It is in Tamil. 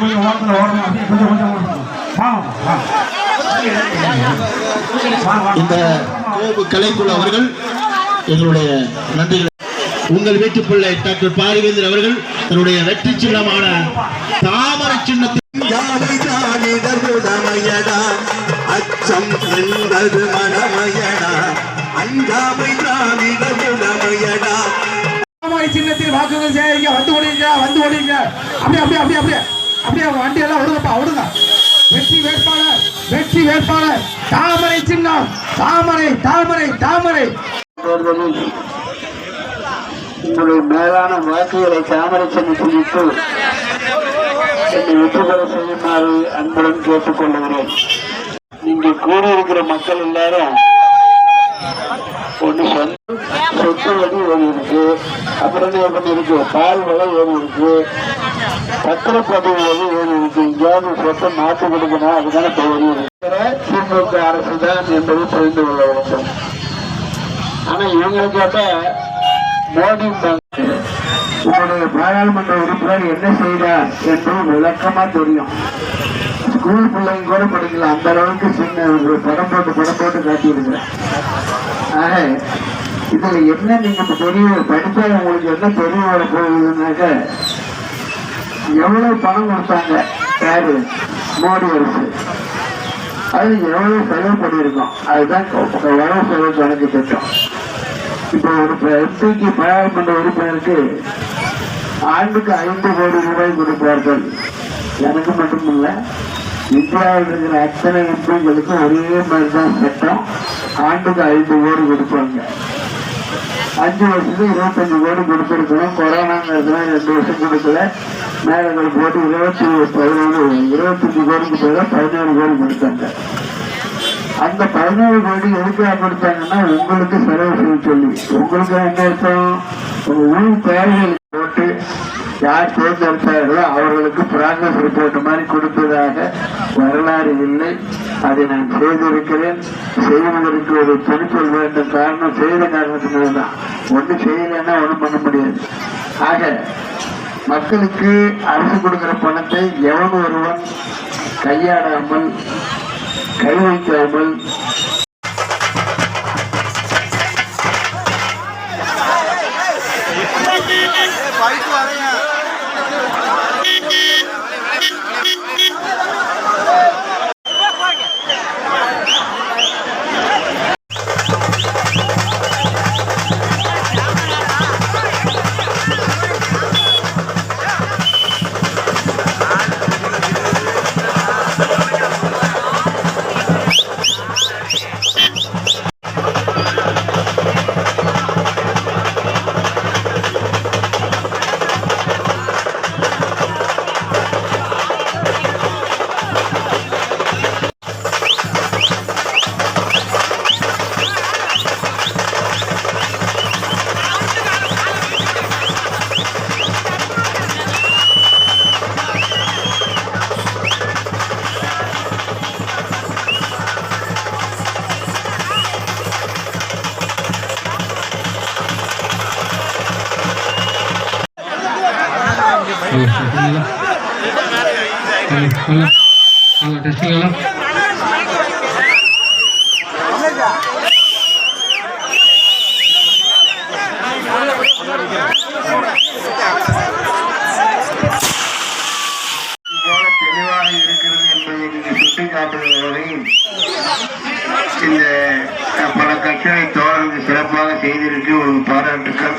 கொஞ்சம் ஓரத்தில் ஓரணும் அப்படியே கொஞ்சம் கொஞ்சம் இந்த கோபு கலைக்குழு அவர்கள் எங்களுடைய நன்றிகளை உங்கள் வீட்டு பிள்ளை டாக்டர் பாரிவேந்தர் அவர்கள் தன்னுடைய வெற்றி சின்னமான தாமரை சின்னத்தில் அச்சம் என்பது மனமையடா. அஞ்சாமை திராவிடமுடமையடா தாமரை சின்னத்தில் வாக்குகள் செய்யுங்க வந்து ஓடிங்க வந்து ஓடிங்க அப்படியே அப்படியே அப்படியே அப்படியே. அப்படியே வண்டி எல்லாம் விடுங்கப்பா விடுங்க. வெற்றி வேட்பாளர் வெற்றி வேட்பாளர். தாமரை சின்னம். தாமரை தாமரை தாமரை. உங்களுடைய மேலான வாக்குகளை தாமரை சின்னத்திற்கு என்னை வெற்றி பெற செய்யுமாறு அன்புடன் கேட்டுக்கொள்கிறேன். இங்கே கூடியிருக்கிற மக்கள் எல்லாரும் ஒன்று சொந்த சொத்து வரி ஓடி இருக்கு அப்புறம் என்ன பண்ணி இருக்கு பால் விலை ஓடி இருக்கு பத்திரப்பதிவு வழி ஓடி இருக்கு எங்கேயாவது சொத்தை மாற்றி கொடுக்கணும். அதுக்கான வரி இருக்கிற திமுக அரசு தான் என்பதை புரிந்து கொள்ள வேண்டும். ஆனா இவங்களை கேட்டா மோடி உங்களுடைய பாராளுமன்ற உறுப்பினர் என்ன செய்தார் என்று விளக்கமா தெரியும். ஸ்கூல் பிள்ளைங்க கூட படிக்கல. அந்த அளவுக்கு சின்ன ஒரு படம் போட்டு படம் போட்டு காட்டியிருக்கிறேன் ஆக இதுல என்ன நீங்க பெரிய தெரிய படிச்சா உங்களுக்கு என்ன பெரிய வர போகுதுனாக்க எவ்வளவு பணம் கொடுத்தாங்க யாரு? மோடி அரசு. அது எவ்வளவு செலவு பண்ணியிருக்கோம். அதுதான் வரவு செலவு கணக்கு திட்டம். இப்போ ஒரு எம்பிக்கு பாராளுமன்ற உறுப்பினருக்கு ஆண்டுக்கு ஐந்து கோடி ரூபாய் கொடுப்பார்கள். எனக்கு மட்டும் இல்ல இந்தியாவில் இருக்கிற அத்தனை எம்பிகளுக்கும் ஒரே மாதிரி தான் சட்டம் ஆண்டுக்கு ஐந்து கோடி கொடுப்பாங்க. அஞ்சு வருஷத்துக்கு இருபத்தஞ்சு கோடி கொடுத்துருக்கணும் கொரோனாங்கிறதுனா ரெண்டு வருஷம் கொடுக்கல. மேலங்கள் போட்டு இருபத்தி பதினொன்று இருபத்தஞ்சு கோடிக்கு பதிலாக பதினேழு கோடி கொடுத்தாங்க. அந்த பதினேழு கோடி எதுக்காக கொடுத்தாங்கன்னா உங்களுக்கு செலவு செய்ய சொல்லி. உங்களுக்கு என்ன அர்த்தம்? உங்க தேவைகள் போட்டு யார் தேர்ந்தெடுத்தார்களோ அவர்களுக்கு பிராக்ரஸ் ரிப்போர்ட் மாதிரி கொடுத்ததாக வரலாறு இல்லை அதை நான் செய்திருக்கிறேன் செய்வதற்கு ஒரு துணிச்சல் வேண்டும் காரணம் செய்த காரணத்தினால தான் ஒன்றும் செய்யலைன்னா ஒன்றும் பண்ண முடியாது ஆக மக்களுக்கு அரசு கொடுக்கிற பணத்தை எவன் ஒருவன் கையாடாமல் கை வைக்காமல் போல தெளிவாக இருக்கிறது என்பதை நீங்கள் சுட்டிக்காட்டுவதை இந்த பல கட்சிகளை தோழர்கள் சிறப்பாக செய்திருக்கு. ஒரு பாராட்டுக்கள்.